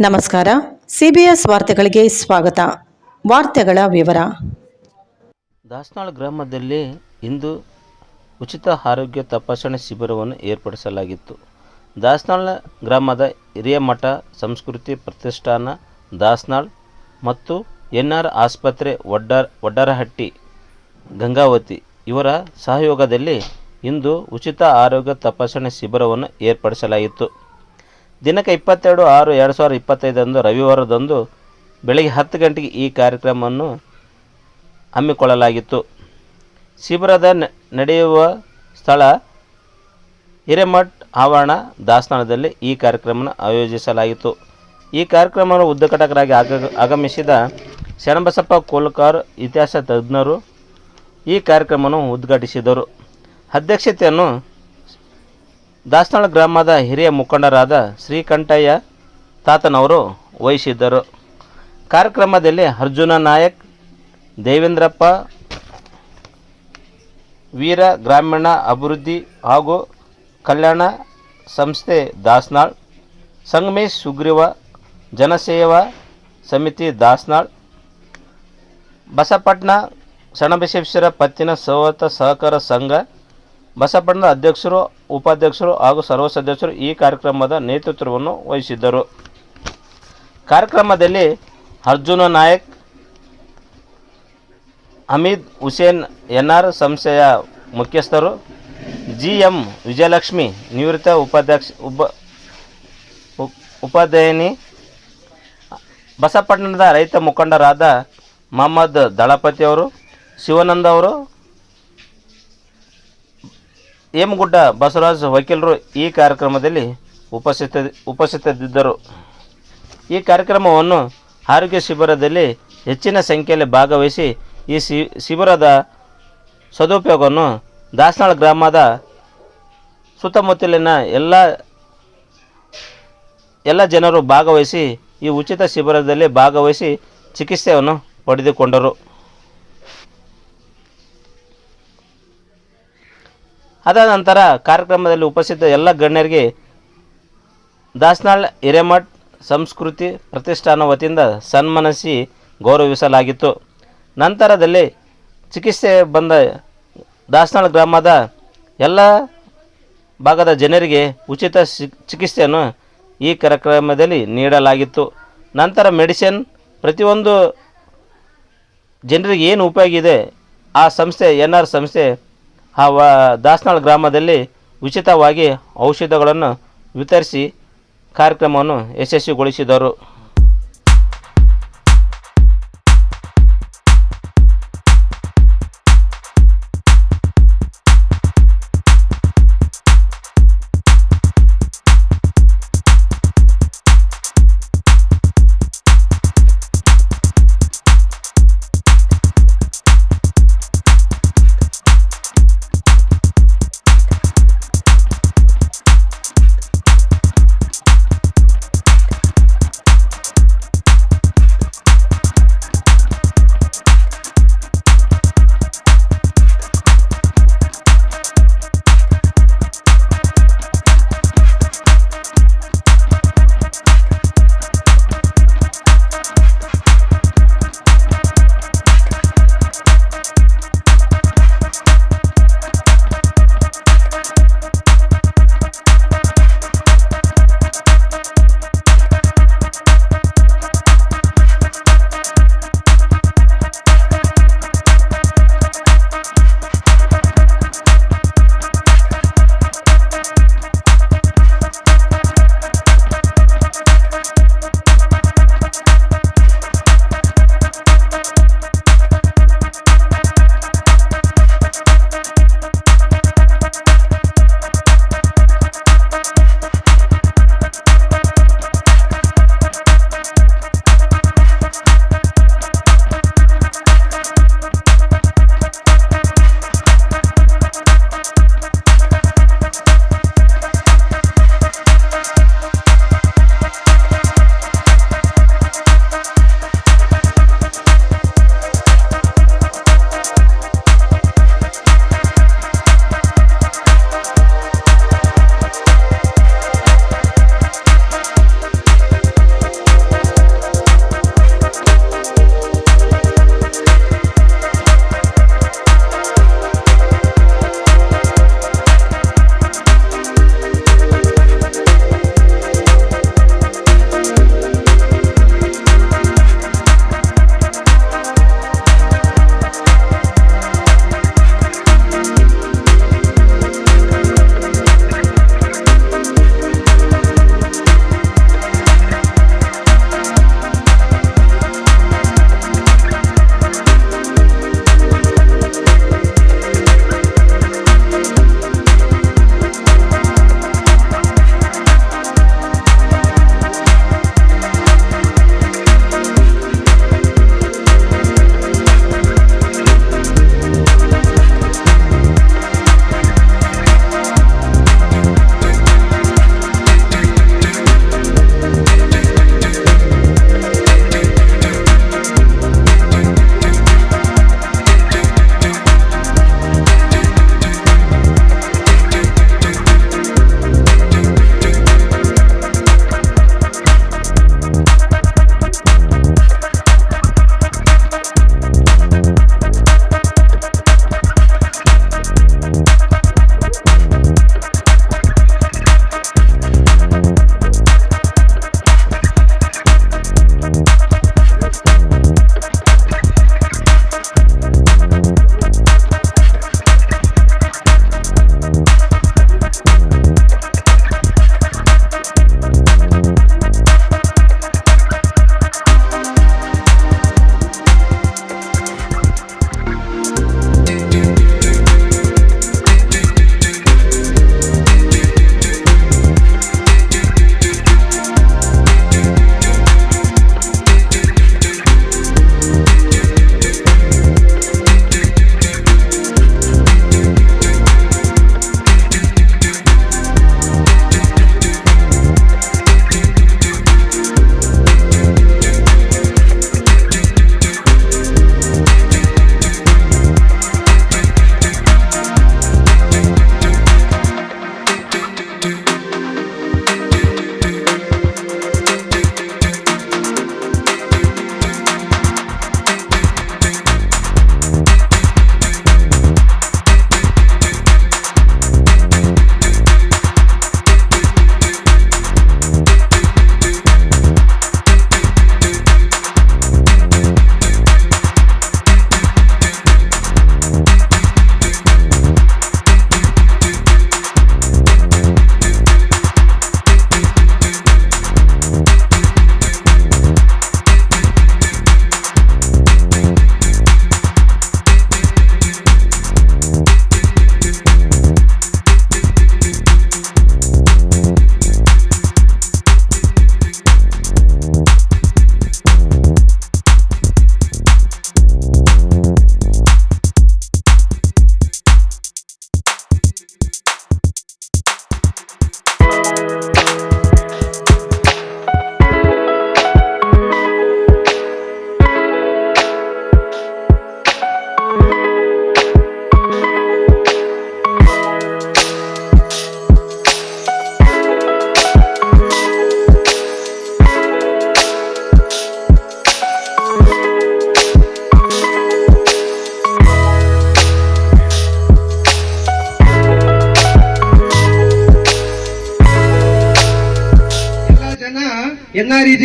ನಮಸ್ಕಾರ. ಸಿಬಿಎಸ್ ವಾರ್ತೆಗಳಿಗೆ ಸ್ವಾಗತ. ವಾರ್ತೆಗಳ ವಿವರ. ದಾಸನಾಳ್ ಗ್ರಾಮದಲ್ಲಿ ಇಂದು ಉಚಿತ ಆರೋಗ್ಯ ತಪಾಸಣೆ ಶಿಬಿರವನ್ನು ಏರ್ಪಡಿಸಲಾಗಿತ್ತು. ದಾಸನಾಳ್ ಗ್ರಾಮದ ಹಿರಿಯಮಠ ಸಂಸ್ಕೃತಿ ಪ್ರತಿಷ್ಠಾನ, ದಾಸನಾಳ್ ಮತ್ತು ಎನ್ ಆರ್ ಆಸ್ಪತ್ರೆ ಒಡ್ಡಾರ್ ಒಡ್ಡರಹಟ್ಟಿ ಗಂಗಾವತಿ ಇವರ ಸಹಯೋಗದಲ್ಲಿ ಇಂದು ಉಚಿತ ಆರೋಗ್ಯ ತಪಾಸಣೆ ಶಿಬಿರವನ್ನು ಏರ್ಪಡಿಸಲಾಗಿತ್ತು. ದಿನಾಂಕ ಇಪ್ಪತ್ತೆರಡು, ಆರು, ಎರಡು ಸಾವಿರದ ಇಪ್ಪತ್ತೈದರಂದು ರವಿವಾರದಂದು ಬೆಳಗ್ಗೆ ಹತ್ತು ಗಂಟೆಗೆ ಈ ಕಾರ್ಯಕ್ರಮವನ್ನು ಹಮ್ಮಿಕೊಳ್ಳಲಾಗಿತ್ತು. ಶಿಬಿರದ ನಡೆಯುವ ಸ್ಥಳ ಹಿರೇಮಠ್, ಆವರಣ, ದಾಸ್ತಾನದಲ್ಲಿ ಈ ಕಾರ್ಯಕ್ರಮವನ್ನು ಆಯೋಜಿಸಲಾಗಿತ್ತು ಈ ಕಾರ್ಯಕ್ರಮವನ್ನು ಉದ್ಘಾಟಕರಾಗಿ ಆಗ, ಆಗಮಿಸಿದ ಶರಣಬಸಪ್ಪ ಕೋಲ್ಕಾರ್, ಇತಿಹಾಸ ತಜ್ಞರು ಈ ಕಾರ್ಯಕ್ರಮವನ್ನು ಉದ್ಘಾಟಿಸಿದರು. ಅಧ್ಯಕ್ಷತೆಯನ್ನು ದಾಸನಾಳ ಗ್ರಾಮದ ಹಿರಿಯ ಮುಖಂಡರಾದ ಶ್ರೀಕಂಠಯ್ಯ ತಾತನವರು ವಹಿಸಿದ್ದರು. ಕಾರ್ಯಕ್ರಮದಲ್ಲಿ ಅರ್ಜುನ ನಾಯಕ್, ದೇವೇಂದ್ರಪ್ಪ, ವೀರ ಗ್ರಾಮೀಣ ಅಭಿವೃದ್ಧಿ ಹಾಗೂ ಕಲ್ಯಾಣ ಸಂಸ್ಥೆ ದಾಸನಾಳ್, ಸಂಗಮೇಶ್ ಸುಗ್ರೀವ, ಜನಸೇವಾ ಸಮಿತಿ ದಾಸನಾಳ್, ಬಸಪಟ್ನ ಸಣಬಸವೇಶ್ವರ ಪತ್ತಿನ ಸವತ ಸಹಕಾರ ಸಂಘ ಬಸಪಟ್ಟಣದ ಅಧ್ಯಕ್ಷರು, ಉಪಾಧ್ಯಕ್ಷರು ಹಾಗೂ ಸರ್ವ ಸದಸ್ಯರು ಈ ಕಾರ್ಯಕ್ರಮದ ನೇತೃತ್ವವನ್ನು ವಹಿಸಿದ್ದರು. ಕಾರ್ಯಕ್ರಮದಲ್ಲಿ ಅರ್ಜುನ ನಾಯಕ್, ಹಮೀದ್ ಹುಸೇನ್ ಎನ್ ಆರ್ ಸಂಸ್ಥೆಯ ಮುಖ್ಯಸ್ಥರು ಜಿ ಎಂ ವಿಜಯಲಕ್ಷ್ಮಿ ನಿವೃತ್ತ ಉಪಾಧ್ಯಕ್ಷ, ಉಪ ಉಪ್- ಉಪಾಧ್ಯಾಯಿನಿ ಬಸಪಟ್ಟಣದ ರೈತ ಮುಖಂಡರಾದ ಮೊಹಮ್ಮದ್ ದಳಪತಿ ಅವರು, ಶಿವಾನಂದ ಅವರು ಹೇಮಗುಡ್ಡ ಬಸವರಾಜ್ ವಕೀಲರು ಈ ಕಾರ್ಯಕ್ರಮದಲ್ಲಿ ಉಪಸ್ಥಿತ ಉಪಸ್ಥಿತರಿದ್ದರು. ಈ ಕಾರ್ಯಕ್ರಮವನ್ನು ಆರೋಗ್ಯ ಶಿಬಿರದಲ್ಲಿ ಹೆಚ್ಚಿನ ಸಂಖ್ಯೆಯಲ್ಲಿ ಭಾಗವಹಿಸಿ ಈ ಶಿಬಿರದ ಸದುಪಯೋಗವನ್ನು ದಾಸನಾಳ ಗ್ರಾಮದ ಸುತ್ತಮುತ್ತಲಿನ ಎಲ್ಲ ಎಲ್ಲ ಜನರು ಭಾಗವಹಿಸಿ ಈ ಉಚಿತ ಶಿಬಿರದಲ್ಲಿ ಭಾಗವಹಿಸಿ ಚಿಕಿತ್ಸೆಯನ್ನು ಪಡೆದುಕೊಂಡರು. ಅದಾದ ನಂತರ ಕಾರ್ಯಕ್ರಮದಲ್ಲಿ ಉಪಸ್ಥಿತ ಎಲ್ಲ ಗಣ್ಯರಿಗೆ ದಾಸನಾಳ್ ಹಿರೇಮಠ್ ಸಂಸ್ಕೃತಿ ಪ್ರತಿಷ್ಠಾನ ವತಿಯಿಂದ ಸನ್ಮಾನಿಸಿ ಗೌರವಿಸಲಾಗಿತ್ತು. ನಂತರದಲ್ಲಿ ಚಿಕಿತ್ಸೆ ಬಂದ ದಾಸನಾಳ್ ಗ್ರಾಮದ ಎಲ್ಲ ಭಾಗದ ಜನರಿಗೆ ಉಚಿತ ಚಿಕಿತ್ಸೆಯನ್ನು ಈ ಕಾರ್ಯಕ್ರಮದಲ್ಲಿ ನೀಡಲಾಗಿತ್ತು. ನಂತರ ಮೆಡಿಸಿನ್ ಪ್ರತಿಯೊಂದು ಜನರಿಗೆ ಏನು ಉಪಯೋಗ ಇದೆ, ಆ ಸಂಸ್ಥೆ, ಎನ್ ಆರ್ ಸಂಸ್ಥೆ ಆ ವ ದಾಸನಾಳ್ ಗ್ರಾಮದಲ್ಲಿ ಉಚಿತವಾಗಿ ಔಷಧಗಳನ್ನು ವಿತರಿಸಿ ಕಾರ್ಯಕ್ರಮವನ್ನು ಯಶಸ್ವಿಗೊಳಿಸಿದರು.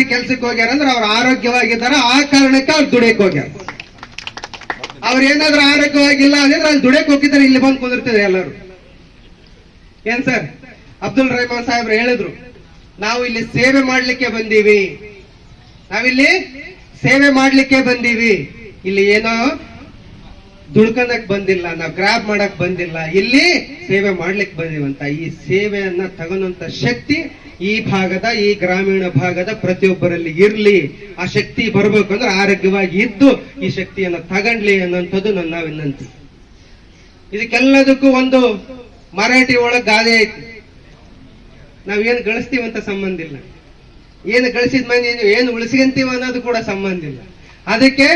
ಜಿ ಕೆಲ್ಸಕ್ಕೆ ಹೋಗ್ಯಾರ ಅಂದ್ರೆ ಅವ್ರು ಆರೋಗ್ಯವಾಗಿದ್ದಾರೆ. ಆ ಕಾರಣಕ್ಕೆ ಅವ್ರು ದುಡಿಯಕ್ ಹೋಗ್ಯಾರ. ಅವ್ರ ಏನಾದ್ರೂ ಆರೋಗ್ಯವಾಗಿಲ್ಲ ಅಂದ್ರೆ ಅಲ್ಲಿ ದುಡಿಯಕ್ ಹೋಗಿದ್ದಾರೆ. ಇಲ್ಲಿ ಬಂದು ಕುಂದಿರ್ತದೆ ಎಲ್ಲರೂ. ಏನ್ ಸರ್? ಅಬ್ದುಲ್ ರಹಮಾನ್ ಸಾಹೇಬ್ರು ಹೇಳಿದ್ರು, ನಾವು ಇಲ್ಲಿ ಸೇವೆ ಮಾಡ್ಲಿಕ್ಕೆ ಬಂದೀವಿ. ನಾವಿಲ್ಲಿ ಸೇವೆ ಮಾಡ್ಲಿಕ್ಕೆ ಬಂದೀವಿ. ಇಲ್ಲಿ ಏನೋ ದುಡ್ಕನಕ್ ಬಂದಿಲ್ಲ, ನಾವು ಗ್ರಾಬ್ ಮಾಡಕ್ ಬಂದಿಲ್ಲ, ಇಲ್ಲಿ ಸೇವೆ ಮಾಡ್ಲಿಕ್ಕೆ ಬಂದಿವಂತ. ಈ ಸೇವೆಯನ್ನ ತಗೊಳುವಂತ ಶಕ್ತಿ ಈ ಭಾಗದ, ಈ ಗ್ರಾಮೀಣ ಭಾಗದ ಪ್ರತಿಯೊಬ್ಬರಲ್ಲಿ ಇರ್ಲಿ. ಆ ಶಕ್ತಿ ಬರ್ಬೇಕು ಅಂದ್ರೆ ಆರೋಗ್ಯವಾಗಿ ಇದ್ದು ಈ ಶಕ್ತಿಯನ್ನ ತಗೊಂಡ್ಲಿ ಅನ್ನೋಂಥದ್ದು ನನ್ನ ವಿನಂತಿ. ಇದಕ್ಕೆಲ್ಲದಕ್ಕೂ ಒಂದು ಮರಾಠಿ ಒಳಗ್ ಗಾದೆ ಐತಿ. ನಾವೇನು ಗಳಿಸ್ತೀವಂತ ಸಂಬಂಧ ಇಲ್ಲ. ಏನು ಗಳಿಸಿದ ಮನೆ ಏನು ಉಳಿಸ್ಕೊಂತೀವ ಅನ್ನೋದು ಕೂಡ ಸಂಬಂಧ ಇಲ್ಲ. ಅದಕ್ಕೆ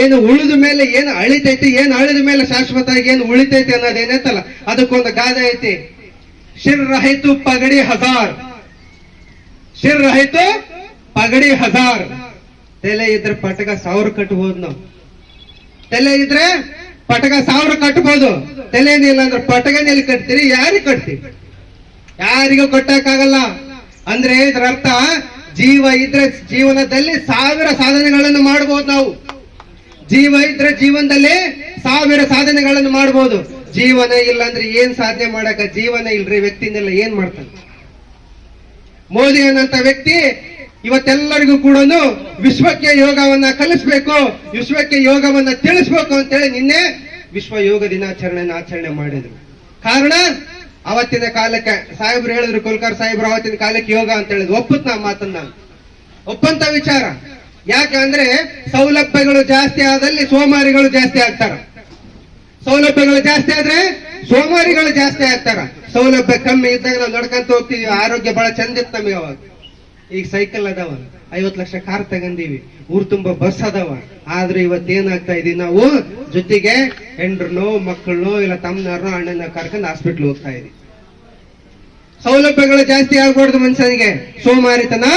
ಏನು ಉಳಿದ ಮೇಲೆ ಏನು ಅಳಿತೈತಿ, ಏನು ಅಳಿದ ಮೇಲೆ ಶಾಶ್ವತ ಆಗಿ ಏನು ಉಳಿತೈತಿ ಅನ್ನೋದೇನೈತಲ್ಲ ಅದಕ್ಕೊಂದು ಗಾದೆ ಐತಿ. ಶಿರ್ ರಹಿತು ಪಗಡಿ ಹಜಾರ್. ಶಿರ್ ರಹಿತು ಪಗಡಿ ಹಜಾರ್. ತಲೆ ಇದ್ರೆ ಪಟಕ ಸಾವಿರ ಕಟ್ಬೋದು ನಾವು. ತಲೆ ಇದ್ರೆ ಪಟಕ ಸಾವಿರ ಕಟ್ಬೋದು. ತಲೆನಿಲ್ಲ ಅಂದ್ರೆ ಪಟಕನೆಲ್ಲಿ ಕಟ್ತೀರಿ, ಯಾರಿಗೆ ಕಟ್ತೀರಿ? ಯಾರಿಗೂ ಕಟ್ಟಕ್ಕಾಗಲ್ಲ ಅಂದ್ರೆ ಇದ್ರ ಅರ್ಥ ಜೀವ ಇದ್ರೆ ಜೀವನದಲ್ಲಿ ಸಾವಿರ ಸಾಧನೆಗಳನ್ನು ಮಾಡಬಹುದು ನಾವು. ಜೀವ ಇದ್ರೆ ಜೀವನದಲ್ಲಿ ಸಾವಿರ ಸಾಧನೆಗಳನ್ನು ಮಾಡಬಹುದು ಜೀವನ ಇಲ್ಲ ಅಂದ್ರೆ ಏನ್ ಸಾಧನೆ ಮಾಡಕ ಜೀವನ ಇಲ್ರಿ, ವ್ಯಕ್ತಿನೆಲ್ಲ ಏನ್ ಮಾಡ್ತಾನೆ? ಮೋದಿ ಅನ್ನಂತ ವ್ಯಕ್ತಿ ಇವತ್ತೆಲ್ಲರಿಗೂ ಕೂಡ ವಿಶ್ವಕ್ಕೆ ಯೋಗವನ್ನ ಕಲಿಸ್ಬೇಕು, ವಿಶ್ವಕ್ಕೆ ಯೋಗವನ್ನ ತಿಳಿಸ್ಬೇಕು ಅಂತೇಳಿ ನಿನ್ನೆ ವಿಶ್ವ ಯೋಗ ದಿನಾಚರಣೆಯನ್ನು ಆಚರಣೆ ಮಾಡಿದ್ರು. ಕಾರಣ ಅವತ್ತಿನ ಕಾಲಕ್ಕೆ ಸಾಹೇಬ್ರು ಹೇಳಿದ್ರು ಕುಲ್ಕರ್ ಸಾಹೇಬ್ರು ಅವತ್ತಿನ ಕಾಲಕ್ಕೆ ಯೋಗ ಅಂತ ಹೇಳಿದ್ರು. ಒಪ್ಪುತ್ತ ನಾ ಮಾತನ್ನ? ನಾನು. ಒಪ್ಪಂತ ವಿಚಾರ. ಯಾಕಂದ್ರೆ ಸೌಲಭ್ಯಗಳು ಜಾಸ್ತಿ ಆದಲ್ಲಿ ಸೋಮಾರಿಗಳು ಜಾಸ್ತಿ ಆಗ್ತಾರ. ಸೌಲಭ್ಯಗಳು ಜಾಸ್ತಿ ಆದ್ರೆ ಸೋಮಾರಿಗಳು ಜಾಸ್ತಿ ಆಗ್ತಾರ. ಸೌಲಭ್ಯ ಕಮ್ಮಿ ಇದ್ದಾಗ ನಾವು ನಡ್ಕೊಂತ ಹೋಗ್ತೀವಿ. ಆರೋಗ್ಯ ಬಹಳ ಚಂದ ಇತ್ತು ನಮಗೆ ಅವಾಗ ಈಗ ಸೈಕಲ್ ಅದಾವ. ಐವತ್ ಲಕ್ಷ ಕಾರ್ ತಗಂದೀವಿ ಊರ್ ತುಂಬಾ ಬಸ್ ಅದಾವ. ಆದ್ರೆ ಇವತ್ತು ಏನಾಗ್ತಾ ಇದೀವಿ ನಾವು? ಜೊತೆಗೆ ಹೆಂಡ್ರನೋ, ಮಕ್ಕಳನ್ನೋ, ಇಲ್ಲ ತಮ್ಮನಾರನೋ ಅಣ್ಣನ ಕರ್ಕೊಂಡು ಹಾಸ್ಪಿಟ್ಲ್ ಹೋಗ್ತಾ ಇದೀವಿ. ಸೌಲಭ್ಯಗಳು ಜಾಸ್ತಿ ಆಗ್ಬಾರ್ದು ಮನುಷ್ಯನಿಗೆ. ಸೋಮಾರಿತನ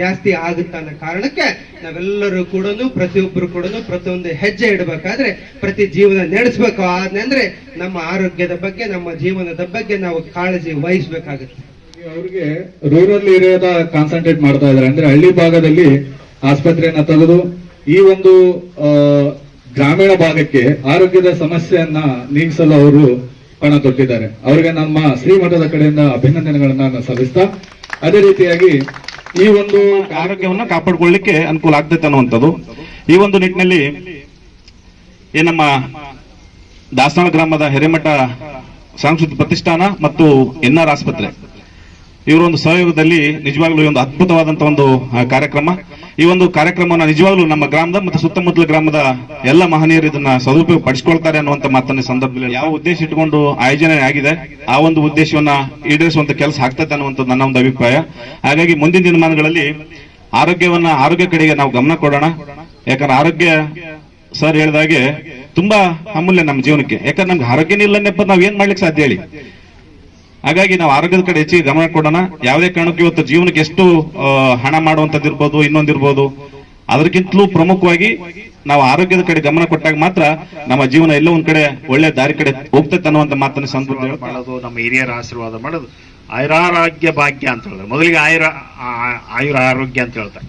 ಜಾಸ್ತಿ ಆಗುತ್ತ ಅನ್ನೋ ಕಾರಣಕ್ಕೆ ನಾವೆಲ್ಲರೂ ಕೂಡ ಪ್ರತಿಯೊಬ್ಬರು ಕೂಡ ಪ್ರತಿಯೊಂದು ಹೆಜ್ಜೆ ಇಡಬೇಕಾದ್ರೆ, ಪ್ರತಿ ಜೀವನ ನಡೆಸಬೇಕು. ಅಂದ್ರೆ ನಮ್ಮ ಆರೋಗ್ಯದ ಬಗ್ಗೆ, ನಮ್ಮ ಜೀವನದ ಬಗ್ಗೆ ನಾವು ಕಾಳಜಿ ವಹಿಸ್ಬೇಕಾಗುತ್ತೆ. ಅವ್ರಿಗೆ ರೂರಲ್ ಏರಿಯಾದ ಕಾನ್ಸಂಟ್ರೇಟ್ ಮಾಡ್ತಾ ಇದಾರೆ ಅಂದ್ರೆ ಹಳ್ಳಿ ಭಾಗದಲ್ಲಿ ಆಸ್ಪತ್ರೆಯನ್ನ ತೆಗೆದು, ಈ ಒಂದು ಗ್ರಾಮೀಣ ಭಾಗಕ್ಕೆ ಆರೋಗ್ಯದ ಸಮಸ್ಯೆಯನ್ನ ನೀಗಿಸಲು ಅವರು ಪಣ ತೊಟ್ಟಿದ್ದಾರೆ. ಅವರಿಗೆ ನಮ್ಮ ಶ್ರೀಮಠದ ಕಡೆಯಿಂದ ಅಭಿನಂದನೆಗಳನ್ನ ನಾನು ಸಲ್ಲಿಸ್ತಾ, ಅದೇ ರೀತಿಯಾಗಿ ಈ ಒಂದು ಆರೋಗ್ಯವನ್ನ ಕಾಪಾಡ್ಕೊಳ್ಳಿಕ್ಕೆ ಅನುಕೂಲ ಆಗ್ತೈತೆ ಅನ್ನುವಂಥದ್ದು. ಈ ಒಂದು ನಿಟ್ಟಿನಲ್ಲಿ ಈ ನಮ್ಮ ದಾಸನಾಳ ಗ್ರಾಮದ ಹಿರೇಮಠ ಸಾಂಸ್ಕೃತಿಕ ಪ್ರತಿಷ್ಠಾನ ಮತ್ತು ಎನ್ ಆರ್ ಆಸ್ಪತ್ರೆ. ಇವರ ಒಂದು ಸಹಯೋಗದಲ್ಲಿ ನಿಜವಾಗ್ಲೂ ಒಂದು ಅದ್ಭುತವಾದಂತಹ ಒಂದು ಕಾರ್ಯಕ್ರಮ. ಈ ಒಂದು ಕಾರ್ಯಕ್ರಮವನ್ನು ನಿಜವಾಗ್ಲೂ ನಮ್ಮ ಗ್ರಾಮದ ಮತ್ತು ಸುತ್ತಮುತ್ತಲ ಗ್ರಾಮದ ಎಲ್ಲ ಮಹನೀಯರು ಇದನ್ನ ಸದುಪಯೋಗ ಪಡಿಸಿಕೊಳ್ತಾರೆ ಅನ್ನುವಂತ ಮಾತನ್ನ ಸಂದರ್ಭದಲ್ಲಿ ಯಾವ ಉದ್ದೇಶ ಇಟ್ಟುಕೊಂಡು ಆಯೋಜನೆ ಆಗಿದೆ, ಆ ಒಂದು ಉದ್ದೇಶವನ್ನ ಈಡೇರಿಸುವಂತ ಕೆಲಸ ಆಗ್ತದೆ ಅನ್ನುವಂತ ನನ್ನ ಒಂದು ಅಭಿಪ್ರಾಯ. ಹಾಗಾಗಿ ಮುಂದಿನ ದಿನಮಾನಗಳಲ್ಲಿ ಆರೋಗ್ಯವನ್ನ ಆರೋಗ್ಯ ಕಡೆಗೆ ನಾವು ಗಮನ ಕೊಡೋಣ. ಯಾಕಂದ್ರೆ ಆರೋಗ್ಯ ಸರ್ ಹೇಳಿದಾಗೆ ತುಂಬಾ ಅಮೂಲ್ಯ ನಮ್ಮ ಜೀವನಕ್ಕೆ. ಯಾಕಂದ್ರೆ ನಮ್ಗೆ ಆರೋಗ್ಯನೇ ಇಲ್ಲ ನೆಪ ನಾವ್ ಏನ್ ಮಾಡ್ಲಿಕ್ಕೆ ಸಾಧ್ಯ ಹೇಳಿ? ಹಾಗಾಗಿ ನಾವು ಆರೋಗ್ಯದ ಕಡೆ ಹೆಚ್ಚಿಗೆ ಗಮನ ಕೊಡೋಣ. ಯಾವುದೇ ಕಾರಣಕ್ಕೂ ಇವತ್ತು ಜೀವನಕ್ಕೆ ಎಷ್ಟು ಹಣ ಮಾಡುವಂತದ್ದಿರ್ಬೋದು ಇನ್ನೊಂದಿರ್ಬೋದು, ಅದಕ್ಕಿಂತಲೂ ಪ್ರಮುಖವಾಗಿ ನಾವು ಆರೋಗ್ಯದ ಕಡೆ ಗಮನ ಕೊಟ್ಟಾಗ ಮಾತ್ರ ನಮ್ಮ ಜೀವನ ಎಲ್ಲೋ ಒಂದ್ ಕಡೆ ಒಳ್ಳೆ ದಾರಿ ಕಡೆ ಹೋಗ್ತೈತೆ ಅನ್ನುವಂತ ಮಾತನ್ನ ಸಂದರ್ಭ ಮಾಡೋದು ನಮ್ಮ ಹಿರಿಯರ ಆಶೀರ್ವಾದ ಮಾಡೋದು. ಆಯುರಾರೋಗ್ಯ ಭಾಗ್ಯ ಅಂತ ಹೇಳಿದ್ರೆ ಮೊದಲಿಗೆ ಆಯುರ ಆಯುರ ಆರೋಗ್ಯ ಅಂತ ಹೇಳ್ತಾರೆ.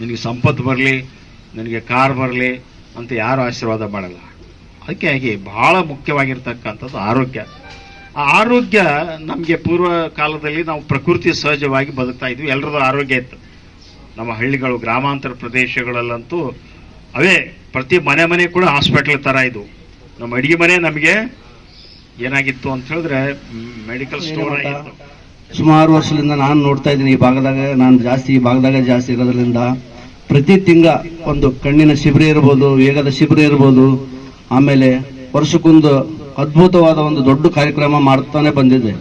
ನಿನಗೆ ಸಂಪತ್ತು ಬರಲಿ, ನಿನಗೆ ಕಾರ್ ಬರಲಿ ಅಂತ ಯಾರು ಆಶೀರ್ವಾದ ಮಾಡಲ್ಲ. ಅದಕ್ಕೆ ಹಾಗೆ ಬಹಳ ಮುಖ್ಯವಾಗಿರ್ತಕ್ಕಂಥದ್ದು ಆರೋಗ್ಯ. ಆರೋಗ್ಯ ನಮಗೆ ಪೂರ್ವ ಕಾಲದಲ್ಲಿ ನಾವು ಪ್ರಕೃತಿ ಸಹಜವಾಗಿ ಬದುಕ್ತಾ ಇದ್ವಿ. ಎಲ್ಲರದ್ದು ಆರೋಗ್ಯ ಇತ್ತು. ನಮ್ಮ ಹಳ್ಳಿಗಳು ಗ್ರಾಮಾಂತರ ಪ್ರದೇಶಗಳಲ್ಲಂತೂ ಅವೇ ಪ್ರತಿ ಮನೆ ಮನೆ ಕೂಡ ಹಾಸ್ಪಿಟ್ಲ್ ಥರ ಇದು ನಮ್ಮ ಅಡಿಗೆ ಮನೆ ನಮಗೆ ಏನಾಗಿತ್ತು ಅಂತ ಹೇಳಿದ್ರೆ ಮೆಡಿಕಲ್ ಸ್ಟೋರ್ ಆಗಿತ್ತು ಸುಮಾರು ವರ್ಷದಿಂದ ನಾನು ನೋಡ್ತಾ ಇದ್ದೀನಿ ಈ ಭಾಗದಾಗ ನಾನು ಜಾಸ್ತಿ ಈ ಭಾಗದಾಗ ಜಾಸ್ತಿ ಇರೋದ್ರಿಂದ. ಪ್ರತಿ ತಿಂಗ ಒಂದು ಕಣ್ಣಿನ ಶಿಬಿರ ಇರ್ಬೋದು ವೇಗದ ಶಿಬಿರ ಇರ್ಬೋದು. ಆಮೇಲೆ ವರ್ಷಕ್ಕೊಂದು ಅದ್ಭುತವಾದ ಒಂದು ದೊಡ್ಡ ಕಾರ್ಯಕ್ರಮ ಮಾಡ್ತಾನೆ ಬಂದಿದೆ.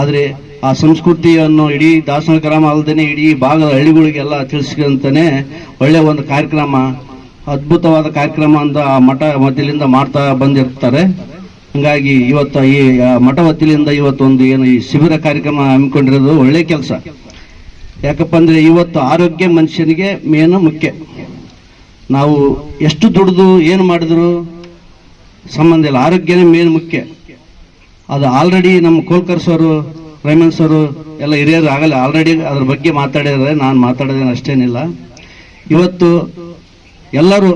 ಆದರೆ ಆ ಸಂಸ್ಕೃತಿಯನ್ನು ಇಡೀ ದಾಸನ ಗ್ರಾಮ ಅಲ್ಲದೇ ಇಡೀ ಭಾಗದ ಹಳ್ಳಿಗಳಿಗೆಲ್ಲ ತಿಳಿಸ್ಕೊಂತಾನೆ ಒಳ್ಳೆಯ ಒಂದು ಕಾರ್ಯಕ್ರಮ, ಅದ್ಭುತವಾದ ಕಾರ್ಯಕ್ರಮ ಅಂತ ಆ ಮಠ ಮಧ್ಯದಿಂದ ಮಾಡ್ತಾ ಬಂದಿರ್ತಾರೆ. ಹಂಗಾಗಿ ಇವತ್ತು ಈ ಮಠ ವತಿಲಿಂದ ಇವತ್ತೊಂದು ಏನು ಈ ಶಿಬಿರ ಕಾರ್ಯಕ್ರಮ ಹಮ್ಮಿಕೊಂಡಿರೋದು ಒಳ್ಳೆ ಕೆಲಸ. ಯಾಕಪ್ಪ ಅಂದರೆ ಇವತ್ತು ಆರೋಗ್ಯ ಮನುಷ್ಯನಿಗೆ ಮೇನು ಮುಖ್ಯ. ನಾವು ಎಷ್ಟು ದುಡಿದು ಏನು ಮಾಡಿದ್ರು ಸಂಬಂಧ ಇಲ್ಲ. ಆರೋಗ್ಯನೇ ಮೇನ್ ಮುಖ್ಯ. ಅದು ಆಲ್ರೆಡಿ ನಮ್ಮ ಕೋಲ್ಕರ್ ಸರ್ ರೈಮನ್ ಸರ್ ಎಲ್ಲ ಹಿರಿಯರು ಆಗಲ್ಲ. ಆಲ್ರೆಡಿ ಅದ್ರ ಬಗ್ಗೆ ಮಾತಾಡಿದರೆ ನಾನು ಮಾತಾಡೋದೇನು ಅಷ್ಟೇನಿಲ್ಲ. ಇವತ್ತು ಎಲ್ಲರೂ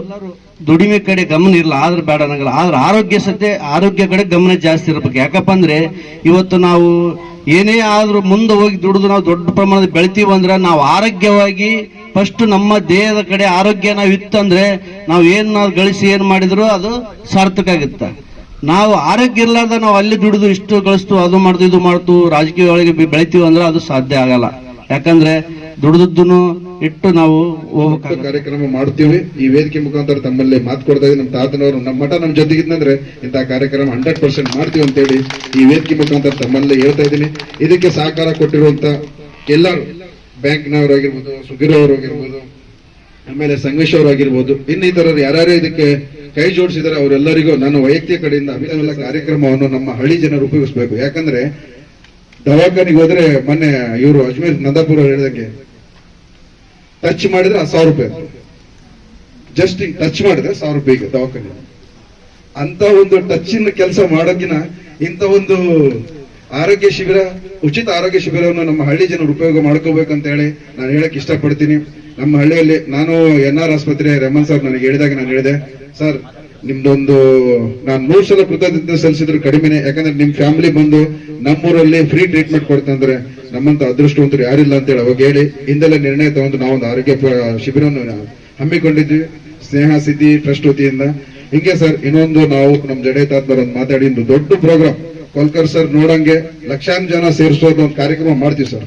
ದುಡಿಮೆ ಕಡೆ ಗಮನ ಇರಲ್ಲ ಆದ್ರೆ ಬೇಡ ಅನ್ನಂಗಿಲ್ಲ. ಆದ್ರೆ ಆರೋಗ್ಯ ಸತೆ, ಆರೋಗ್ಯ ಕಡೆ ಗಮನ ಜಾಸ್ತಿ ಇರಬೇಕು. ಯಾಕಪ್ಪ ಅಂದ್ರೆ ಇವತ್ತು ನಾವು ಏನೇ ಆದ್ರೂ ಮುಂದೆ ಹೋಗಿ ದುಡಿದು ನಾವು ದೊಡ್ಡ ಪ್ರಮಾಣದಲ್ಲಿ ಬೆಳಿತೀವಿ ಅಂದ್ರೆ ನಾವು ಆರೋಗ್ಯವಾಗಿ ಫಸ್ಟ್ ನಮ್ಮ ದೇಹದ ಕಡೆ ಆರೋಗ್ಯ ನಾವು ಇತ್ತಂದ್ರೆ ನಾವು ಏನ್ ನಾವು ಗಳಿಸಿ ಏನ್ ಮಾಡಿದ್ರು ಅದು ಸಾರ್ಥಕ ಆಗುತ್ತೆ. ನಾವು ಆರೋಗ್ಯ ಇರ್ಲಾರ್ದ ನಾವು ಅಲ್ಲಿ ದುಡಿದು ಇಷ್ಟು ಗಳಿಸ್ತು, ಅದು ಮಾಡ್ತು, ಇದು ಮಾಡ್ತು, ರಾಜಕೀಯ ಒಳಗೆ ಬೆಳಿತೀವಿ ಅಂದ್ರೆ ಅದು ಸಾಧ್ಯ ಆಗಲ್ಲ. ಯಾಕಂದ್ರೆ ದುಡಿದದ್ದನ್ನು ಇಟ್ಟು ನಾವು ಕಾರ್ಯಕ್ರಮ ಮಾಡ್ತೀವಿ. ಈ ವೇದಿಕೆ ಮುಖಾಂತರ ತಮ್ಮಲ್ಲಿ ಮಾತು ಕೊಡ್ತಾ ಇದ್ದೀವಿ ನಮ್ಮ ತಾತನವರು ನಮ್ಮ ಮಠ ನಮ್ಮ ಜೊತೆಗಿದ್ನಂದ್ರೆ ಇಂತಹ ಕಾರ್ಯಕ್ರಮ ಹಂಡ್ರೆಡ್ ಪರ್ಸೆಂಟ್ ಮಾಡ್ತೀವಿ ಅಂತೇಳಿ ಈ ವೇದಿಕೆ ಮುಖಾಂತರ ತಮ್ಮಲ್ಲಿ ಹೇಳ್ತಾ ಇದ್ದೀನಿ. ಇದಕ್ಕೆ ಸಹಕಾರ ಕೊಟ್ಟಿರುವಂತ ಎಲ್ಲರೂ ಬ್ಯಾಂಕ್ನವರಾಗಿರ್ಬೋದು ಆಗಿರ್ಬೋದು ಆಮೇಲೆ ಸಂಗಮೇಶ್ ಅವರಾಗಿರ್ಬೋದು ಇನ್ನಿತರರು ಯಾರ್ಯಾರು ಇದಕ್ಕೆ ಕೈ ಜೋಡಿಸಿದರೆ, ಅವರೆಲ್ಲರಿಗೂ ನನ್ನ ವೈಯಕ್ತಿಕ ಕಡೆಯಿಂದ ಅಭಿನಂದನೆ ಕಾರ್ಯಕ್ರಮವನ್ನು ನಮ್ಮ ಹಳ್ಳಿ ಜನರು ಉಪಯೋಗಿಸಬೇಕು. ಯಾಕಂದ್ರೆ ದವಾಖಾನಿಗೆ ಹೋದ್ರೆ ಮೊನ್ನೆ ಇವರು ಅಜ್ಮೀರ್ ನಂದಾಪುರ ಹೇಳಿದಂಗೆ ಟಚ್ ಮಾಡಿದ್ರೆ ಸಾವಿರ ರೂಪಾಯಿ ಜಸ್ಟ್ ಹಿಂಗ್ ಟಚ್ ಮಾಡಿದ್ರೆ ಸಾವಿರ ರೂಪಾಯಿ ದವಾಖಾನೆ ಅಂತ ಒಂದು ಟಚ್ಚಿನ ಕೆಲಸ ಮಾಡೋಕಿನ ಇಂತ ಒಂದು ಆರೋಗ್ಯ ಶಿಬಿರ, ಉಚಿತ ಆರೋಗ್ಯ ಶಿಬಿರವನ್ನು ನಮ್ಮ ಹಳ್ಳಿ ಜನರು ಉಪಯೋಗ ಮಾಡ್ಕೋಬೇಕಂತ ಹೇಳಿ ನಾನು ಹೇಳಕ್ ಇಷ್ಟಪಡ್ತೀನಿ. ನಮ್ಮ ಹಳ್ಳಿಯಲ್ಲಿ ನಾನು ಎನ್ ಆರ್ ಆಸ್ಪತ್ರೆ ರೆಮನ್ ಸರ್ ನನಗೆ ಹೇಳಿದಾಗ ನಾನು ಹೇಳಿದೆ. ಸರ್, ನಿಮ್ದೊಂದು, ನಾನು ನೂರ್ ಸಲ ಕೃತಜ್ಞತೆ ಸಲ್ಲಿಸಿದ್ರು ಕಡಿಮೆನೆ, ಯಾಕಂದ್ರೆ ನಿಮ್ ಫ್ಯಾಮಿಲಿ ಬಂದು ನಮ್ಮೂರಲ್ಲಿ ಫ್ರೀ ಟ್ರೀಟ್ಮೆಂಟ್ ಕೊಡ್ತಂದ್ರೆ ನಮ್ಮಂತ ಅದೃಷ್ಟವಂತರು ಯಾರಿಲ್ಲ ಅಂತ ಹೇಳಿ ಅವಾಗ ಹೇಳಿ, ಹಿಂದೆಲ್ಲ ನಿರ್ಣಯ ತಗೊಂಡು ನಾವೊಂದು ಆರೋಗ್ಯ ಶಿಬಿರವನ್ನು ಹಮ್ಮಿಕೊಂಡಿದ್ವಿ, ಸ್ನೇಹ, ಸಿದ್ಧಿ ಟ್ರಸ್ಟ್ ವತಿಯಿಂದ. ಹಿಂಗೆ ಸರ್, ಇನ್ನೊಂದು ನಾವು ನಮ್ಮ ಜಡೆ ತಾತ್ಮರ ಮಾತಾಡಿ, ಒಂದು ದೊಡ್ಡ ಪ್ರೋಗ್ರಾಮ್ ಕೊಲ್ಕರ್ ಸರ್ ನೋಡಂಗೆ ಲಕ್ಷಾಂತರ ಜನ ಸೇರಿಸೋದು ಒಂದು ಕಾರ್ಯಕ್ರಮ ಮಾಡ್ತೀವಿ ಸರ್.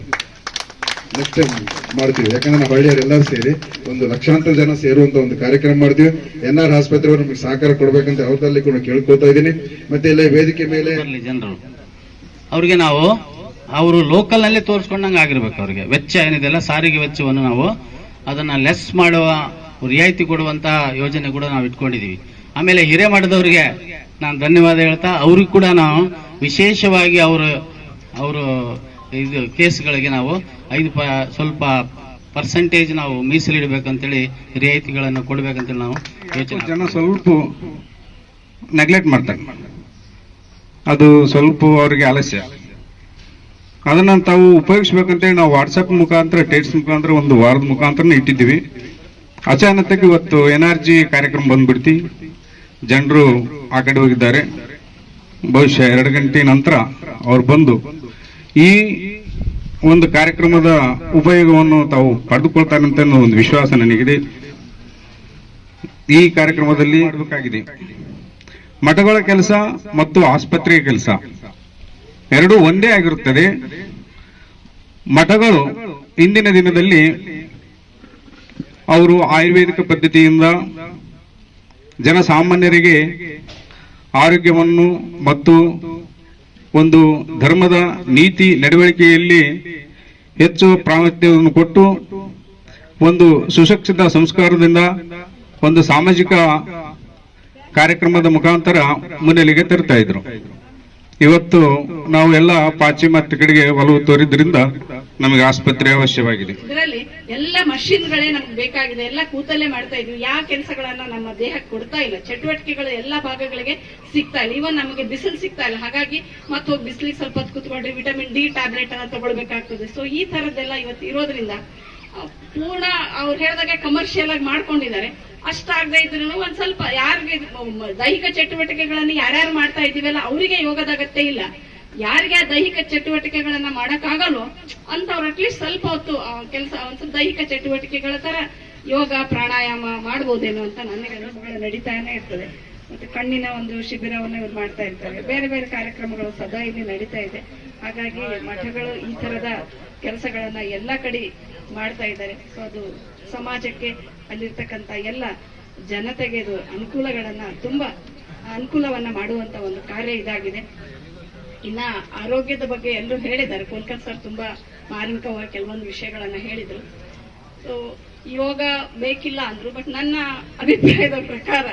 ನೆಕ್ಸ್ಟ್ ಟೈಮ್ ಮಾಡ್ತೀವಿ. ಯಾಕಂದ್ರೆ ನಾವು ಹಳ್ಳಿಯರು ಎಲ್ಲರೂ ಸೇರಿ ಒಂದು ಲಕ್ಷಾಂತರ ಜನ ಸೇರುವಂತ ಒಂದು ಕಾರ್ಯಕ್ರಮ ಮಾಡ್ತೀವಿ. ಎನ್ ಆರ್ ಆಸ್ಪತ್ರೆ ನಮಗೆ ಸಹಕಾರ ಕೊಡ್ಬೇಕಂತ ಅವ್ರದಲ್ಲಿ ಕೂಡ ಕೇಳ್ಕೊತಾ ಇದ್ದೀನಿ. ಮತ್ತೆ ಇಲ್ಲ ವೇದಿಕೆ ಮೇಲೆ ಜನರು. ಅವ್ರಿಗೆ ನಾವು, ಅವರು ಲೋಕಲ್ನಲ್ಲಿ ತೋರಿಸ್ಕೊಂಡಂಗೆ ಆಗಿರ್ಬೇಕು ಅವ್ರಿಗೆ. ವೆಚ್ಚ ಏನಿದೆಲ್ಲ ಸಾರಿಗೆ ವೆಚ್ಚವನ್ನು ನಾವು ಅದನ್ನ ಲೆಸ್ ಮಾಡುವ ರಿಯಾಯಿತಿ ಕೊಡುವಂತ ಯೋಜನೆ ಕೂಡ ನಾವು ಇಟ್ಕೊಂಡಿದೀವಿ. ಆಮೇಲೆ ಹಿರೇಮಠದವ್ರಿಗೆ ನಾನು ಧನ್ಯವಾದ ಹೇಳ್ತಾ, ಅವ್ರಿಗೂ ಕೂಡ ನಾವು ವಿಶೇಷವಾಗಿ ಅವರು ಅವರು ಇದು ಕೇಸ್ಗಳಿಗೆ ನಾವು ಐದು ಪ, ಸ್ವಲ್ಪ ಪರ್ಸೆಂಟೇಜ್ ನಾವು ಮೀಸಲಿಡಬೇಕಂತೇಳಿ ರಿಯಾಯಿತಿಗಳನ್ನು ಕೊಡಬೇಕಂತೇಳಿ ನಾವು ಯೋಚನೆ ಜನ ಸ್ವಲ್ಪ ನೆಗ್ಲೆಕ್ಟ್ ಮಾಡ್ತಾರೆ. ಅದು ಸ್ವಲ್ಪ ಅವರಿಗೆ ಆಲಸ್ಯ. ಅದನ್ನು ತಾವು ಉಪಯೋಗಿಸ್ಬೇಕಂತೇಳಿ ನಾವು ವಾಟ್ಸಪ್ ಮುಖಾಂತರ ಟೇಟ್ಸ್ ಮುಖಾಂತರ ಒಂದು ವಾರದ ಮುಖಾಂತರ ಇಟ್ಟಿದ್ದೀವಿ. ಅಚಾನಕ್ ಇವತ್ತು ಎನರ್ಜಿ ಕಾರ್ಯಕ್ರಮ ಬಂದ್ಬಿಡ್ತಿ. ಜನರು ಆ ಕಡೆ ಹೋಗಿದ್ದಾರೆ. ಬಹುಶಃ ಎರಡು ಗಂಟೆ ನಂತರ ಅವ್ರು ಬಂದು ಈ ಒಂದು ಕಾರ್ಯಕ್ರಮದ ಉಪಯೋಗವನ್ನು ತಾವು ಪಡೆದುಕೊಳ್ತಾರೆ ಅಂತ ಅನ್ನೋ ಒಂದು ವಿಶ್ವಾಸ ನನಗಿದೆ. ಈ ಕಾರ್ಯಕ್ರಮದಲ್ಲಿ ಮಾಡಬೇಕಾಗಿದೆ. ಮಠಗಳ ಕೆಲಸ ಮತ್ತು ಆಸ್ಪತ್ರೆಯ ಕೆಲಸ ಎರಡೂ ಒಂದೇ ಆಗಿರುತ್ತದೆ. ಮಠಗಳು ಇಂದಿನ ದಿನದಲ್ಲಿ ಅವರು ಆಯುರ್ವೇದಿಕ ಪದ್ಧತಿಯಿಂದ ಜನಸಾಮಾನ್ಯರಿಗೆ ಆರೋಗ್ಯವನ್ನು ಮತ್ತು ಒಂದು ಧರ್ಮದ ನೀತಿ ನಡವಳಿಕೆಯಲ್ಲಿ ಹೆಚ್ಚು ಪ್ರಾಮುಖ್ಯತೆಯನ್ನು ಕೊಟ್ಟು ಒಂದು ಸುಶಿಕ್ಷಿತ ಸಂಸ್ಕಾರದಿಂದ ಒಂದು ಸಾಮಾಜಿಕ ಕಾರ್ಯಕ್ರಮದ ಮುಖಾಂತರ ಮುನ್ನೆಲೆಗೆ ತರ್ತಾ ಇದ್ರು. ಇವತ್ತು ನಾವು ಎಲ್ಲ ಪಾಶ್ಚಿಮಾತ್ಯ ಕಡೆಗೆ ಒಲವು ತೋರಿದ್ರಿಂದ ನಮಗೆ ಆಸ್ಪತ್ರೆ ಅವಶ್ಯವಾಗಿದೆ. ಇದರಲ್ಲಿ ಎಲ್ಲ ಮಷಿನ್ಗಳೇ ನಮ್ಗೆ ಬೇಕಾಗಿದೆ. ಎಲ್ಲ ಕೂತಲ್ಲೇ ಮಾಡ್ತಾ ಇದ್ವಿ. ಯಾವ ಕೆಲಸಗಳನ್ನ ನಮ್ಮ ದೇಹಕ್ಕೆ ಕೊಡ್ತಾ ಇಲ್ಲ. ಚಟುವಟಿಕೆಗಳು ಎಲ್ಲ ಭಾಗಗಳಿಗೆ ಸಿಗ್ತಾ ಇಲ್ಲ. ಇವನ್ ನಮಗೆ ಬಿಸಿಲು ಸಿಗ್ತಾ ಇಲ್ಲ. ಹಾಗಾಗಿ ಮತ್ತೆ ಹೋಗಿ ಬಿಸಿಲಿಗೆ ಸ್ವಲ್ಪ ಕೂತ್ಕೊಂಡ್ರೆ ವಿಟಮಿನ್ ಡಿ ಟ್ಯಾಬ್ಲೆಟ್ ಅನ್ನ ತಗೊಳ್ಬೇಕಾಗ್ತದೆ. ಸೊ ಈ ತರದ್ದೆಲ್ಲ ಇವತ್ತು ಇರೋದ್ರಿಂದ ಪೂರ್ಣ ಅವ್ರು ಹೇಳಿದಾಗೆ ಕಮರ್ಷಿಯಲ್ ಆಗಿ ಮಾಡ್ಕೊಂಡಿದ್ದಾರೆ. ಅಷ್ಟಾಗದೆ ಇದ್ರು ಒಂದ್ ಸ್ವಲ್ಪ ಯಾರಿಗೆ ದೈಹಿಕ ಚಟುವಟಿಕೆಗಳನ್ನ ಯಾರ್ಯಾರು ಮಾಡ್ತಾ ಇದೀವಲ್ಲ ಅವರಿಗೆ ಯೋಗದ ಅಗತ್ಯ ಇಲ್ಲ. ಯಾರಿಗೆ ಆ ದೈಹಿಕ ಚಟುವಟಿಕೆಗಳನ್ನ ಮಾಡಕ್ಕಾಗಲ್ಲೋ ಅಂತವ್ರು ಅಟ್ಲೀಸ್ಟ್ ಸ್ವಲ್ಪ ಹೊತ್ತು ಕೆಲಸ, ಒಂದ್ ದೈಹಿಕ ಚಟುವಟಿಕೆಗಳ ತರ ಯೋಗ, ಪ್ರಾಣಾಯಾಮ ಮಾಡ್ಬೋದೇನೋ ಅಂತ ನನಗೆ ಅನುಭವಗಳು ನಡೀತಾನೆ ಇರ್ತದೆ. ಮತ್ತೆ ಕಣ್ಣಿನ ಒಂದು ಶಿಬಿರವನ್ನು ಇವ್ರು ಮಾಡ್ತಾ ಇರ್ತಾರೆ. ಬೇರೆ ಬೇರೆ ಕಾರ್ಯಕ್ರಮಗಳು ಸದಾ ಇಲ್ಲಿ ನಡೀತಾ ಇದೆ. ಹಾಗಾಗಿ ಮಠಗಳು ಈ ತರದ ಕೆಲಸಗಳನ್ನ ಎಲ್ಲಾ ಕಡೆ ಮಾಡ್ತಾ ಇದ್ದಾರೆ. ಸೊ ಅದು ಸಮಾಜಕ್ಕೆ ಅಲ್ಲಿರ್ತಕ್ಕಂಥ ಎಲ್ಲ ಜನತೆಗೆ ಇದು ಅನುಕೂಲಗಳನ್ನ ತುಂಬಾ ಅನುಕೂಲವನ್ನ ಮಾಡುವಂತ ಒಂದು ಕಾರ್ಯ ಇದಾಗಿದೆ. ಇನ್ನ ಆರೋಗ್ಯದ ಬಗ್ಗೆ ಎಲ್ಲರೂ ಹೇಳಿದ್ದಾರೆ. ಕೋಲ್ಕರ್ ಸರ್ ತುಂಬಾ ಮಾರ್ಮಿಕವಾಗಿ ಕೆಲವೊಂದು ವಿಷಯಗಳನ್ನ ಹೇಳಿದ್ರು. ಸೊ ಯೋಗ ಬೇಕಿಲ್ಲ ಅಂದ್ರು ಬಟ್ ನನ್ನ ಅಭಿಪ್ರಾಯದ ಪ್ರಕಾರ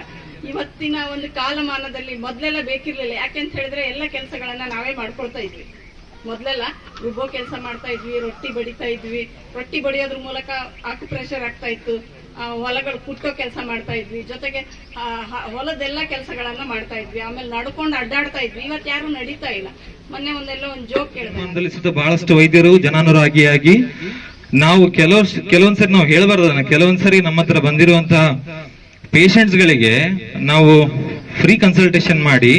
ಇವತ್ತಿನ ಒಂದು ಕಾಲಮಾನದಲ್ಲಿ ಮೊದ್ಲೆಲ್ಲ ಬೇಕಿರ್ಲಿಲ್ಲ. ಯಾಕೆಂತ ಹೇಳಿದ್ರೆ ಎಲ್ಲ ಕೆಲಸಗಳನ್ನ ನಾವೇ ಮಾಡ್ಕೊಳ್ತಾ ಇದ್ವಿ. ಮೊದ್ಲೆಲ್ಲ ರುಬ್ಬೋ ಕೆಲಸ ಮಾಡ್ತಾ ಇದ್ವಿ, ರೊಟ್ಟಿ ಬಡಿತಾ ಇದ್ವಿ. ರೊಟ್ಟಿ ಬಡಿಯೋದ್ರ ಮೂಲಕ ಆಕು ಪ್ರೆಷರ್ ಆಗ್ತಾ ಇತ್ತು. ಹೊಲಗಳು ಕುಟ್ಟೋ ಕೆಲಸ ಮಾಡ್ತಾ ಇದ್ವಿ. ಜೊತೆಗೆ ಹೊಲದೆಲ್ಲ ಕೆಲಸಗಳನ್ನ ಮಾಡ್ತಾ ಇದ್ವಿ. ಆಮೇಲೆ ನಡ್ಕೊಂಡು ಅಡ್ಡಾಡ್ತಾ ಇದ್ವಿ. ಇವತ್ತು ಯಾರು ನಡೀತಾ ಇಲ್ಲ. ಮೊನ್ನೆ ಒಂದೆಲ್ಲ ಒಂದು ಜೋಕ್ ಕೇಳಿದೆ. ಬಹಳಷ್ಟು ವೈದ್ಯರು ಜನಾನುರಾಗಿಯಾಗಿ ನಾವು ಕೆಲವು ಕೆಲವೊಂದ್ಸರಿ ನಾವು ಹೇಳ್ಬಾರ್ದನ್ನ ಕೆಲವೊಂದ್ ಕೆಲವೊಂದ್ಸರಿ ನಮ್ಮ ಹತ್ರ ಬಂದಿರುವಂತಹ ಪೇಷಂಟ್ಸ್ ಗಳಿಗೆ ನಾವು ಫ್ರೀ ಕನ್ಸಲ್ಟೇಷನ್ ಮಾಡಿ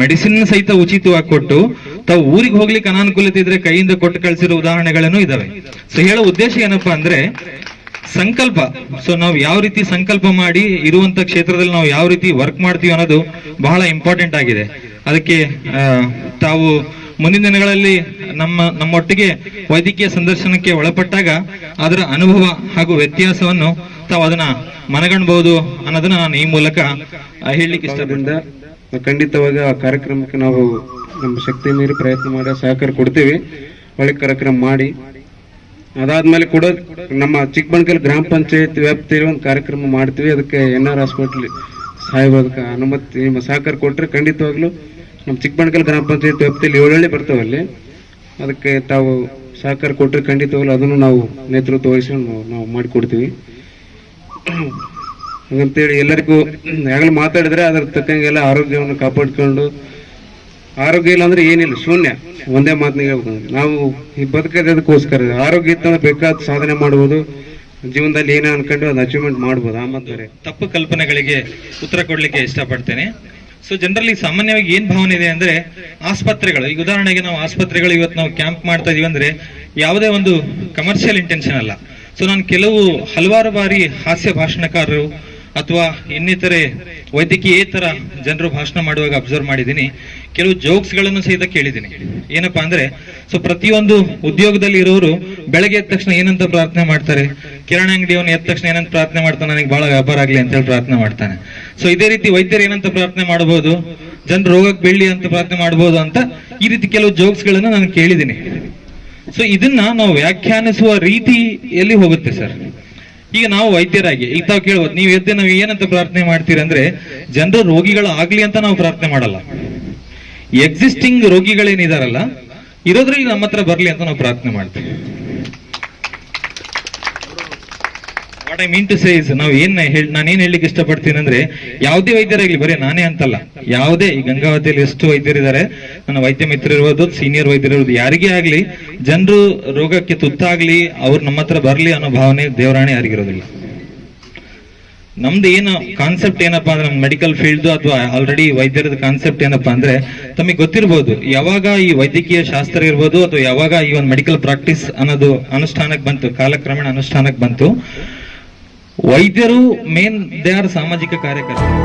ಮೆಡಿಸಿನ್ ಸಹಿತ ಉಚಿತವಾಗಿ ಕೊಟ್ಟು ತಾವು ಊರಿಗೆ ಹೋಗ್ಲಿಕ್ಕೆ ಅನಾನುಕೂಲತೆ ಇದ್ರೆ ಕೈಯಿಂದ ಕೊಟ್ಟು ಕಳಿಸಿರೋ ಉದಾಹರಣೆಗಳನ್ನು ಇದಾವೆ. ಸೊ ಹೇಳೋ ಉದ್ದೇಶ ಏನಪ್ಪಾ ಅಂದ್ರೆ ಸಂಕಲ್ಪ. ಸೊ ನಾವು ಯಾವ ರೀತಿ ಸಂಕಲ್ಪ ಮಾಡಿ ಇರುವಂತ ಕ್ಷೇತ್ರದಲ್ಲಿ ನಾವು ಯಾವ ರೀತಿ ವರ್ಕ್ ಮಾಡ್ತೀವಿ ಅನ್ನೋದು ಬಹಳ ಇಂಪಾರ್ಟೆಂಟ್ ಆಗಿದೆ. ಅದಕ್ಕೆ ತಾವು ಮುಂದಿನ ದಿನಗಳಲ್ಲಿ ನಮ್ಮ ನಮ್ಮೊಟ್ಟಿಗೆ ವೈದ್ಯಕೀಯ ಸಂದರ್ಶನಕ್ಕೆ ಒಳಪಟ್ಟಾಗ ಅದರ ಅನುಭವ ಹಾಗೂ ವ್ಯತ್ಯಾಸವನ್ನು ತಾವು ಅದನ್ನ ಮನಗಣ್ಬಹುದು ಅನ್ನೋದನ್ನ ನಾನು ಈ ಮೂಲಕ ಹೇಳಲಿಕ್ಕೆ ಇಷ್ಟದಿಂದ ಖಂಡಿತವಾಗಿ ಆ ಕಾರ್ಯಕ್ರಮಕ್ಕೆ ನಾವು ನಮ್ಮ ಶಕ್ತಿ ಮೀರಿ ಪ್ರಯತ್ನ ಮಾಡಿ ಸಹಕಾರ ಕೊಡ್ತೀವಿ. ಒಳ್ಳೆ ಕಾರ್ಯಕ್ರಮ ಮಾಡಿ. ಅದಾದ್ಮೇಲೆ ಕೂಡ ನಮ್ಮ ಚಿಕ್ಕಬಣಕಲ್ ಗ್ರಾಮ ಪಂಚಾಯತ್ ವ್ಯಾಪ್ತಿಯಲ್ಲಿ ಒಂದು ಕಾರ್ಯಕ್ರಮ ಮಾಡ್ತೀವಿ. ಅದಕ್ಕೆ ಎನ್ ಆರ್ ಹಾಸ್ಪಿಟಲ್ ಸಾಹೇಬ್ ಅನುಮತಿ ನಿಮ್ಮ ಸಹಕಾರ ಕೊಟ್ಟರೆ ಖಂಡಿತವಾಗ್ಲೂ ನಮ್ಮ ಚಿಕ್ಕಬಣಕಲ್ ಗ್ರಾಮ ಪಂಚಾಯತ್ ವ್ಯಾಪ್ತಿಯಲ್ಲಿ ಏಳೇಳೆ ಬರ್ತಾವಲ್ಲಿ ಅದಕ್ಕೆ ತಾವು ಸಹಕಾರ ಕೊಟ್ಟರೆ ಖಂಡಿತವಾಗ್ಲೂ ಅದನ್ನು ನಾವು ನೇತೃತ್ವ ವಹಿಸಿ ನಾವು- ನಾವು ಮಾಡಿಕೊಡ್ತೀವಿ. ಹಾಗಂತೇಳಿ ಎಲ್ಲರಿಗೂ, ಯಾವಾಗಲೂ ಮಾತಾಡಿದ್ರೆ ಅದ್ರ ತಕ್ಕಂಗೆಲ್ಲ ಆರೋಗ್ಯವನ್ನು ಕಾಪಾಡ್ಕೊಂಡು ಆರೋಗ್ಯ ಇಲ್ಲ ಅಂದ್ರೆ ಏನಿಲ್ಲ, ಶೂನ್ಯ. ಒಂದೇ ಮಾತಿನಾಗ ಹೇಳ್ಬೇಕು ನಾವು ಈ ಬದುಕೋಸ್ಕರ ಆರೋಗ್ಯ ಇತ್ತಂದ್ರೆ ಬೇಕಾದ ಸಾಧನೆ ಮಾಡ್ಬೋದು. ಜೀವನದಲ್ಲಿ ಏನೇ ಅನ್ಕೊಂಡು ಅದು ಅಚೀವ್ಮೆಂಟ್ ಮಾಡ್ಬೋದು. ಆ ತಪ್ಪು ಕಲ್ಪನೆಗಳಿಗೆ ಉತ್ತರ ಕೊಡ್ಲಿಕ್ಕೆ ಇಷ್ಟಪಡ್ತೇನೆ. ಸೊ ಜನರಲ್ಲಿ ಸಾಮಾನ್ಯವಾಗಿ ಏನ್ ಭಾವನೆ ಇದೆ ಅಂದ್ರೆ ಆಸ್ಪತ್ರೆಗಳು. ಈಗ ಉದಾಹರಣೆಗೆ ನಾವು ಆಸ್ಪತ್ರೆಗಳು ಇವತ್ತು ನಾವು ಕ್ಯಾಂಪ್ ಮಾಡ್ತಾ ಇದೀವಿ ಅಂದ್ರೆ ಯಾವುದೇ ಒಂದು ಕಮರ್ಷಿಯಲ್ ಇಂಟೆನ್ಷನ್ ಅಲ್ಲ. ಸೊ ನಾನು ಕೆಲವು ಹಲವಾರು ಬಾರಿ ಹಾಸ್ಯ ಭಾಷಣಕಾರರು ಅಥವಾ ಇನ್ನಿತರೆ ವೈದ್ಯಕೀಯೇತರ ಜನರು ಭಾಷಣ ಮಾಡುವಾಗ ಅಬ್ಸರ್ವ್ ಮಾಡಿದ್ದೀನಿ. ಕೆಲವು ಜೋಕ್ಸ್ಗಳನ್ನು ಸಹಿತ ಕೇಳಿದ್ದೀನಿ. ಏನಪ್ಪಾ ಅಂದ್ರೆ ಸೊ ಪ್ರತಿಯೊಂದು ಉದ್ಯೋಗದಲ್ಲಿ ಇರೋರು ಬೆಳಗ್ಗೆ ಎದ್ದ ತಕ್ಷಣ ಏನಂತ ಪ್ರಾರ್ಥನೆ ಮಾಡ್ತಾರೆ? ಕಿರಾಣಿ ಅಂಗಡಿಯವನು ಎದ್ದ ತಕ್ಷಣ ಏನಂತ ಪ್ರಾರ್ಥನೆ ಮಾಡ್ತಾನೆ? ನನಗೆ ಬಹಳ ವ್ಯಾಪಾರ ಆಗ್ಲಿ ಅಂತ ಹೇಳಿ ಪ್ರಾರ್ಥನೆ ಮಾಡ್ತಾನೆ. ಸೊ ಇದೇ ರೀತಿ ವೈದ್ಯರು ಏನಂತ ಪ್ರಾರ್ಥನೆ ಮಾಡಬಹುದು ಜನರು ರೋಗಕ್ಕೆ ಬೆಳ್ಳಿ ಅಂತ ಪ್ರಾರ್ಥನೆ ಮಾಡಬಹುದು ಅಂತ ಈ ರೀತಿ ಕೆಲವು ಜೋಕ್ಸ್ ಗಳನ್ನ ನಾನು ಕೇಳಿದ್ದೀನಿ. ಸೊ ಇದನ್ನ ನಾವು ವ್ಯಾಖ್ಯಾನಿಸುವ ರೀತಿಯಲ್ಲಿ ಹೋಗುತ್ತೆ ಸರ್. ಈಗ ನಾವು ವೈದ್ಯರಾಗಿ, ಈಗ ತಾವು ಕೇಳ್ಬೋದು, ನೀವು ಎದ್ದೆ ನಾವು ಏನಂತ ಪ್ರಾರ್ಥನೆ ಮಾಡ್ತೀರಂದ್ರೆ ಜನರು ರೋಗಿಗಳು ಆಗ್ಲಿ ಅಂತ ನಾವು ಪ್ರಾರ್ಥನೆ ಮಾಡಲ್ಲ. ಎಕ್ಸಿಸ್ಟಿಂಗ್ ರೋಗಿಗಳೇನಿದಾರಲ್ಲ, ಇರೋದ್ರಲ್ಲಿ ನಮ್ಮ ಹತ್ರ ಬರ್ಲಿ ಅಂತ ನಾವು ಪ್ರಾರ್ಥನೆ ಮಾಡ್ತೀವಿ. What I mean to say is ನಾವು ಏನ್ ಹೇಳಿ, ನಾನು ಏನ್ ಹೇಳಲಿಕ್ಕೆ ಇಷ್ಟಪಡ್ತೀನಿ ಅಂದ್ರೆ, ಯಾವುದೇ ವೈದ್ಯರಾಗ್ಲಿ ಬರೀ ನಾನೇ ಅಂತಲ್ಲ. ಯಾವುದೇ, ಈ ಗಂಗಾವತಿಯಲ್ಲಿ ಎಷ್ಟು ವೈದ್ಯರಿದ್ದಾರೆ ನನ್ನ ವೈದ್ಯ ಮಿತ್ರ ಇರ್ಬೋದು ಸೀನಿಯರ್ ವೈದ್ಯರು ಇರ್ಬೋದು ಯಾರಿಗೇ ಆಗ್ಲಿ, ಜನರು ರೋಗಕ್ಕೆ ತುತ್ತಾಗ್ಲಿ, ಅವ್ರು ನಮ್ಮ ಹತ್ರ ಬರ್ಲಿ ಅನ್ನೋ ಭಾವನೆ ದೇವರಾಣಿ ಯಾರಿಗಿರೋದಿಲ್ಲ ನಮ್ದು ಏನು ಕಾನ್ಸೆಪ್ಟ್ ಏನಪ್ಪಾ ಅಂದ್ರೆ, ನಮ್ಮ ಮೆಡಿಕಲ್ ಫೀಲ್ಡ್ ಅಥವಾ ಆಲ್ರೆಡಿ ವೈದ್ಯರದ ಕಾನ್ಸೆಪ್ಟ್ ಏನಪ್ಪಾ ಅಂದ್ರೆ, ತಮಗೆ ಗೊತ್ತಿರ್ಬೋದು, ಯಾವಾಗ ಈ ವೈದ್ಯಕೀಯ ಶಾಸ್ತ್ರ ಇರ್ಬೋದು, ಅಥವಾ ಯಾವಾಗ ಈ ಒಂದು ಮೆಡಿಕಲ್ ಪ್ರಾಕ್ಟೀಸ್ ಅನ್ನೋದು ಅನುಷ್ಠಾನಕ್ಕೆ ಬಂತು, ಕಾಲಕ್ರಮೇಣ ಅನುಷ್ಠಾನಕ್ಕೆ ಬಂತು ವೈದ್ಯರು ಮೇನ್ ದೇ ಆರ್ ಸಾಮಾಜಿಕ ಕಾರ್ಯಕರ್ತರು.